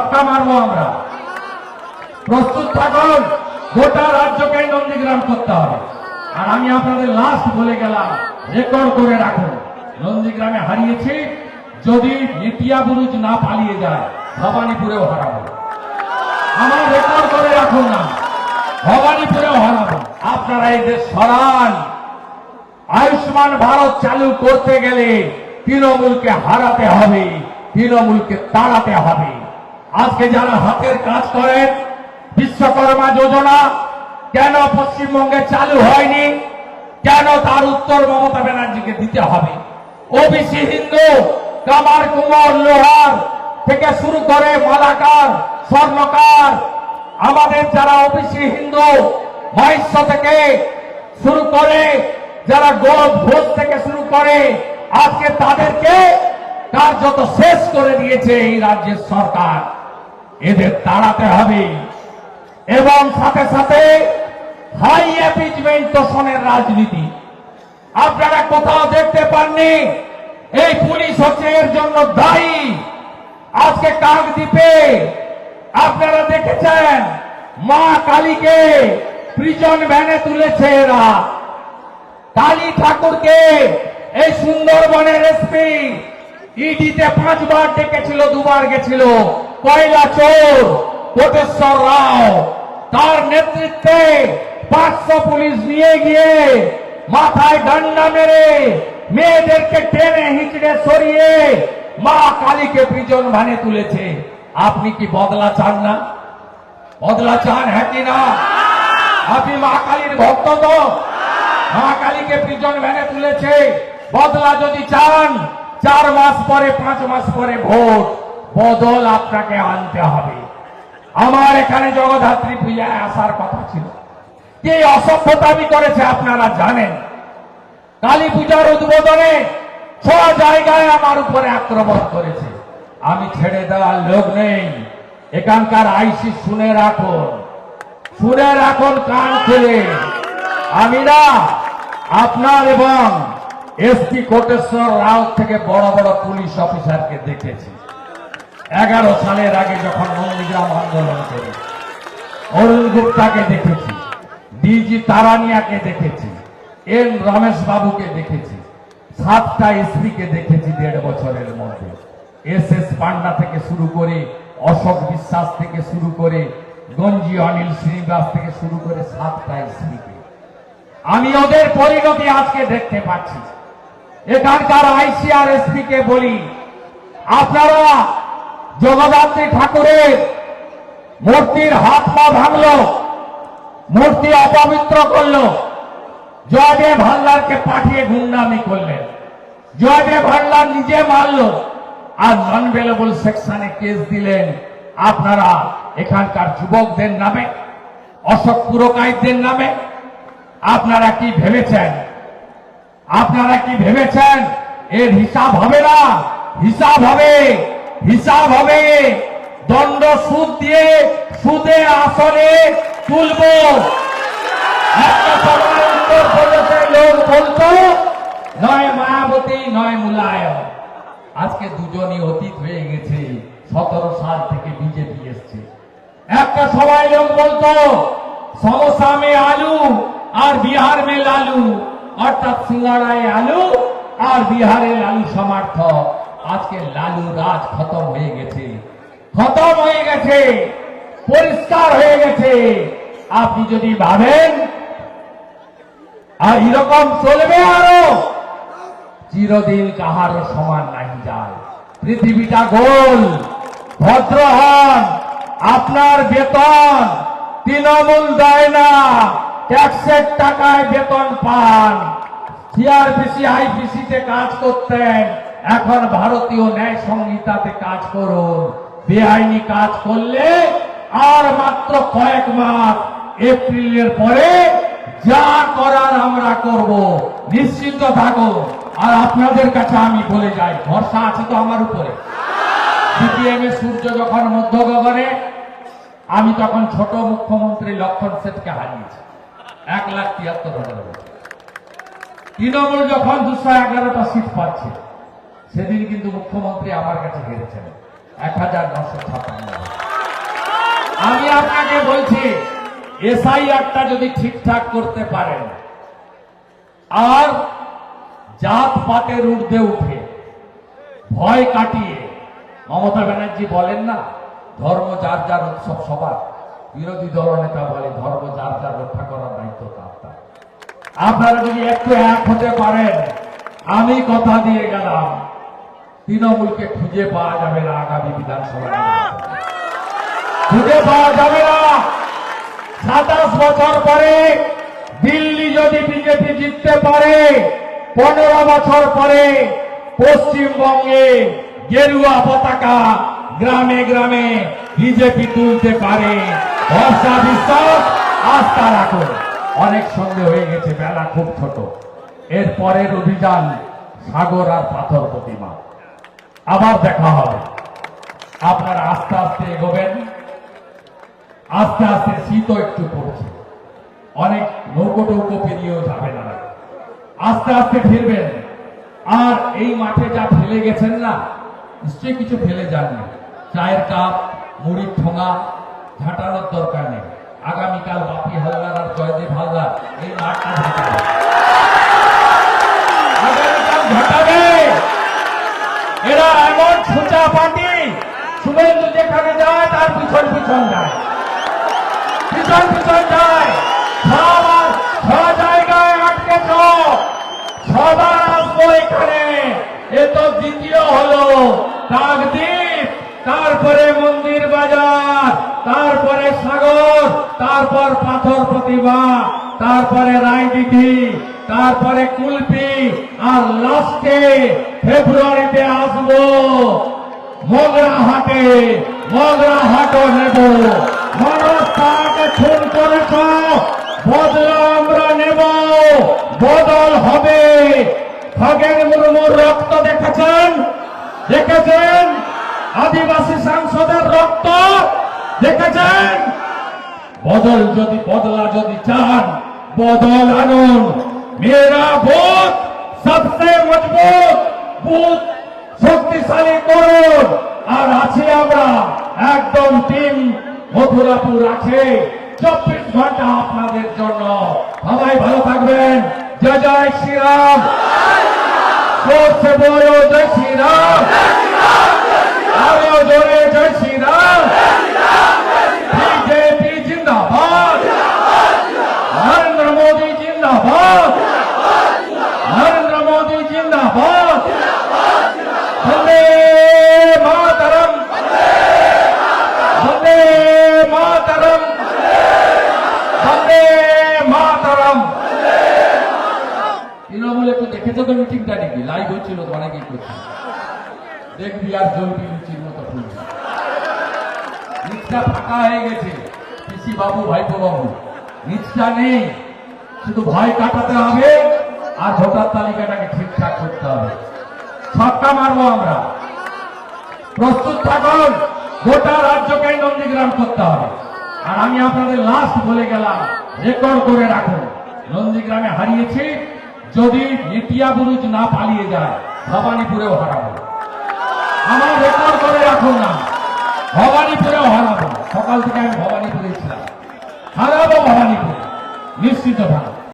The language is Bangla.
ধাক্কা মারবো আমরা। প্রস্তুত থাকুন, গোটা রাজ্যকে নন্দীগ্রাম করতে হবে। আর আমি আপনাদের লাস্ট বলে গেলাম রেকর্ড করে রাখুন, নন্দীগ্রামে হারিয়েছি, যদি নেতিয়া বুরুজ না পালিয়ে যায়, ভবানীপুরেও হারাবো। আমার রেকর্ড করে রাখুন না, ভবানীপুরেও হারাবো। আপনারা এই দেশ সরান। আয়ুষ্মান ভারত চালু করতে গেলে তৃণমূলকে হারাতে হবে, তৃণমূলকে তাড়াতে হবে। আজকে যারা হাতের কাজ করেন, বিশ্বকর্মা যোজনা কেন পশ্চিমবঙ্গে চালু হয়নি? কেন তার উত্তর মমতা ব্যানার্জিকে দিতে হবে? ওবিসি হিন্দু, কামার কুমার, লোহার থেকে শুরু করে মালাকার, স্বর্ণকার, আমাদের যারা ওবিসি হিন্দু মহিষ্য থেকে শুরু করে যারা গোপ ভোজ থেকে শুরু করে, আজকে তাদেরকে কার্যত শেষ করে দিয়েছে এই রাজ্যের সরকার। এদের তাড়াতে হবে। এবং সাথে সাথে হাই অ্যাপিজমেন্ট তোষণের রাজনীতি। আপনারা কোথাও দেখতে পাননি? এই পুলিশ হচ্ছে এর জন্য দায়ী। আজকে কাকদ্বীপে আপনারা দেখেছেন, মা কালীকে প্রিজন ভ্যানে তুলেছে এরা। কালী ঠাকুরকে এই সুন্দরবনের এসপি ইডিতে পাঁচবার ডেকেছিল, দুবার গেছিল। কয়লা চোর কোটেশ্বর রাও, তার নেতৃত্বে পাঁচশো পুলিশ নিয়ে গিয়ে মাথায় ডান্ডা মেরে মেয়েদেরকে টেনে হিচড়ে সরিয়ে মা কালীকে প্রিজন ভানে তুলেছে। আপনি কি বদলা চান না? বদলা চান হ্যাঁ কি না? আপনি মা কালীর ভক্ত তো? মা কালীকে প্রিজন ভ্যানে তুলেছে। বদলা যদি চান, চার মাস পরে, পাঁচ মাস পরে ভোট। বদল আপনাকে আনতে হবে। আমার এখানে জগদ্ধাত্রী পূজায় আসার কথা ছিল। কি অসভ্যতামি করেছে আপনারা জানেন। কালী পূজার উদ্বোধনে ছ জায়গায় আমার উপরে আক্রমণ করেছে। আমি ছেড়ে দেওয়ার লোক নেই। এখানকার আইসি শুনে রাখুন। শুনে রাখুন কান খুলে। আমি না, আপনার এবং এসপি কোটেশ্বর রাও থেকে বড় বড় পুলিশ অফিসারকে দেখেছি। এগারো সালের আগে যখন নন্দীগ্রাম আন্দোলন করি, অরুণ গুপ্তাকে দেখেছি, ডিজি তারানিয়াকে দেখেছি এম রমেশ বাবুকে দেখেছি, সাতটা এসপিকে দেখেছি দেড় বছরের মধ্যে। এস এস পান্ডা থেকে শুরু করে, অশোক বিশ্বাস থেকে শুরু করে, গঞ্জি অনিল শ্রীনিবাস থেকে শুরু করে সাতটা এসপিকে। আমি ওদের পরিণতি আজকে দেখতে পাচ্ছি। এখানকার আইসিআর এসপি কে বলি, আপনারা জগদ্ধাত্রী ঠাকুরের মূর্তির হাত পা ভাঙল, মূর্তি অপবিত্র করল। জয়দেব হাল্লারকে পাঠিয়ে গুন্ডামি করলেন। জয়দেব হাল্লার নিজে মারলো, আর নন ভেলেবল সেকশনে কেস দিলেন। আপনারা এখানকার যুবকদের নামে, অশোক পুরকাইতদের নামে, আপনারা কি ভেবেছেন? আপনারা কি ভেবেছেন? এর হিসাব হবে না? হিসাব হবে। হিসাব হবে। দণ্ড সুদ দিয়ে সুদে আসলে তুলব। লোক বলতো, নয় মায়াবতী, নয় মুলায়ম। আজকে দুজনই অতীত হয়ে গেছে, সতেরো সাল থেকে বিজেপি এসছে। একটা সময় লোক বলতো, সমস্যা মে আলু আর বিহার মে লালু। অর্থাৎ সিঙ্গারায় আলু আর বিহারে লালু সমর্থক। আজকে লালু রাজ খতম হয়ে গেছে। খতম হয়ে গেছে, পরিষ্কার হয়ে গেছে। আপনি যদি ভাবেন, আর এরকম চলবে আরও, চিরদিন কাহারও সমান নাহি যায়। পৃথিবীটা গোল, ভদ্র হন, আপনার বেতন তৃণমূল দেয় না, ট্যাক্সের টাকায় বেতন পান, সিআরপিসি, আইপিসিতে কাজ করতেন এখন ভারতীয় ন্যায় সংহিতাতে কাজ করুন বেআইনি কাজ করলে আর মাত্র কয়েক মাস এপ্রিলের পরে যা করার আমরা করব। নিশ্চিন্ত থাকো। আর আপনাদের কাছে আমি বলে যাই, ভরসা আছে তো আমার উপরে। সিপিএম এর সূর্য যখন মধ্য গগনে আমি তখন ছোট মুখ্যমন্ত্রী লক্ষণ সেটকে হারিয়েছি। এক লাখ তিয়াত্তর হাজার তৃণমূল যখন দুশো এগারোটা সিট পাচ্ছে সেদিন কিন্তু মুখ্যমন্ত্রী আমার কাছে হেরেছেন এক হাজার নশো আমি আপনাকে বলছি, এসআইআরটা যদি ঠিকঠাক করতে পারেন, আর জাত পাতের ঊর্ধ্বে উঠে ভয় কাটিয়ে, মমতা ব্যানার্জি বলেন না, ধর্ম যার যার উৎসব সবার, বিরোধী দলনেতা বলে ধর্ম যার যার রক্ষা করার দায়িত্ব তার। আপনারা যদি একটু এক হতে পারেন, আমি কথা দিয়ে গেলাম। তৃণমূলকে খুঁজে পাওয়া যাবে না আগামী বিধানসভা খুঁজে পাওয়া যাবে না। সাতাশ বছর পরে দিল্লি যদি বিজেপি জিততে পারে, পনেরো বছর পরে পশ্চিমবঙ্গে গেরুয়া পতাকা গ্রামে গ্রামে বিজেপি তুলতে পারে। ভরসা, বিশ্বাস, আস্থা রাখো অনেক সঙ্গে হয়ে গেছে বেলা খুব ছোট। এর পরের অভিযান সাগর আর পাথর প্রতিমা। আবার দেখা হবে। আপনারা আস্তে আস্তে এগোবেন। আস্তে আস্তে শীতও একটু পড়ছে। অনেক নৌকো টৌকো পেরিয়েও যাবে না। আস্তে আস্তে ফিরবেন আর এই মাঠে যা ফেলে গেছেন না, নিশ্চয়ই কিছু ফেলে যাননি। চায়ের কাপ, মুড়ির ঠোঙা, ঝাঁটানোর দরকার নেই। আগামীকাল বাপি হালদার আর জয়দেব হালদার এই মাঠটা ঝাঁটাবে আগামীকাল ঝাঁটাবে এরা এমন ছুচা পার্টি শুভেন্দু যেখানে যায় তার পিছন পিছন যায় পিছন পিছন যায় সবার ছ জায়গায় আটকেছ সবার আসব এখানে এ তো দ্বিতীয় হলো কাকদ্বীপ তারপরে মন্দির বাজার, তারপরে সাগর, তারপর পাথর প্রতিভা তারপরে রায়দিঘি, তারপরে কুলপি আর লাস্টে ফেব্রুয়ারিতে আসব মগরা হাটে মগরা হাটও নেব। মানুষ তাকে খুন করেছ, বদলা আমরা নেব। বদল হবে খগেন মুর্মুর রক্ত দেখেছেন? দেখেছেন? আদিবাসী সাংসদের রক্ত দেখেছেন? বদল যদি বদলা যদি চান, বদল আনুন। মেরা ভোট সবচেয়ে মজবুত বুথ শক্তিশালী করুন। আর আছি আমরা, একদম টিম মথুরাপুর আছে। চব্বিশ ঘণ্টা আপনাদের জন্য। সবাই ভালো থাকবেন। জয় জয় শ্রীরাম। সবচেয়ে বড় শ্রীরাম আরও জোরে জয় দেখেছ মিটিংটা নাকি লাইভ হচ্ছিল করছে। দেখবি আর মতো ফাঁকা হয়ে গেছে। পিসি বাবু বাবু নেই। শুধু ভয় কাটাতে হবে আর ভোটার তালিকাটাকে ঠিকঠাক করতে হবে। মারবো আমরা। প্রস্তুত থাকুন গোটা রাজ্যকে নন্দীগ্রাম করতে হবে। আর আমি আপনাদের লাস্ট বলে গেলাম রেকর্ড করে রাখুন। নন্দীগ্রামে হারিয়েছি যদি নিটিয়া বুরুজ না পালিয়ে যায়, ভবানীপুরেও হারাবো। আমার রেকর্ড করে রাখুন না, ভবানীপুরেও হারাবো। সকাল থেকে আমি ভবানীপুরে ছিলাম। হারাবো ভবানীপুরে, নিশ্চিত থাকুন